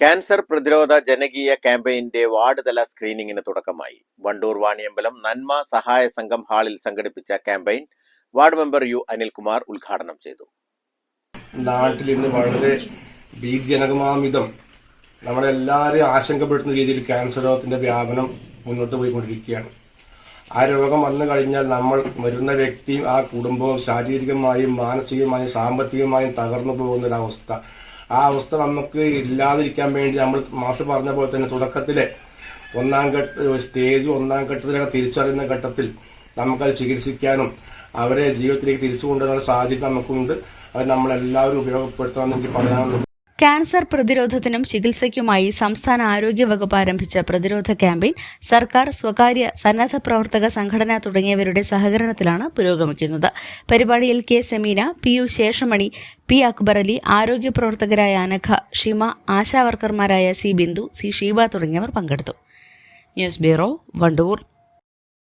Cancer പ്രതിരോധ ജനകീയ ക്യാമ്പയിന്റെ വാർഡ് തല സ്ക്രീനിങ്ങിന് തുടക്കമായി. വണ്ടൂർ വാണിയമ്പലം നന്മ സഹായ സംഘം ഹാളിൽ സംഘടിപ്പിച്ച campaign ward member U Anilkumar ഉദ്ഘാടനം ചെയ്തു. നാട്ടിൽ ഇന്ന് വളരെ ഭീതിജനകമാമിതം നമ്മളെല്ലാവരെയും ആശങ്കപ്പെടുത്തുന്ന രീതിയിൽ ക്യാൻസർ രോഗത്തിന്റെ വ്യാപനം മുന്നോട്ട് പോയിക്കൊണ്ടിരിക്കുകയാണ്. ആ രോഗം വന്നു കഴിഞ്ഞാൽ നമ്മൾ വരുന്ന വ്യക്തിയും ആ കുടുംബവും ശാരീരികമായും മാനസികമായും സാമ്പത്തികമായും തകർന്നു പോകുന്ന അവസ്ഥ ആ അവസ്ഥ നമുക്ക് ഇല്ലാതിരിക്കാൻ വേണ്ടി നമ്മൾ മാഷ് പറഞ്ഞ പോലെ തന്നെ തുടക്കത്തിലെ ഒന്നാം ഘട്ട സ്റ്റേജ് ഒന്നാം ഘട്ടത്തിലൊക്കെ തിരിച്ചറിയുന്ന ഘട്ടത്തിൽ നമുക്കത് ചികിത്സിക്കാനും അവരെ ജീവിതത്തിലേക്ക് തിരിച്ചു കൊണ്ടുവരാനുള്ള സാഹചര്യം നമുക്കുണ്ട്. അത് നമ്മളെല്ലാവരും ഉപയോഗപ്പെടുത്താമെന്ന് എനിക്ക് പറയാനുള്ളത് ക്യാൻസർ പ്രതിരോധത്തിനും ചികിത്സയ്ക്കുമായി സംസ്ഥാന ആരോഗ്യ വകുപ്പ് ആരംഭിച്ച പ്രതിരോധ ക്യാമ്പയിൻ സർക്കാർ സ്വകാര്യ സന്നദ്ധ പ്രവർത്തക സംഘടന തുടങ്ങിയവരുടെ സഹകരണത്തിലാണ് പുരോഗമിക്കുന്നത്. പരിപാടിയിൽ K Semeena P U Seshamani P Akbar Ali ആരോഗ്യ പ്രവർത്തകരായ അനഘ ഷിമ ആശാവർക്കർമാരായ സി ബിന്ദു സി ഷീബ തുടങ്ങിയവർ പങ്കെടുത്തു. News bureau Wandoor.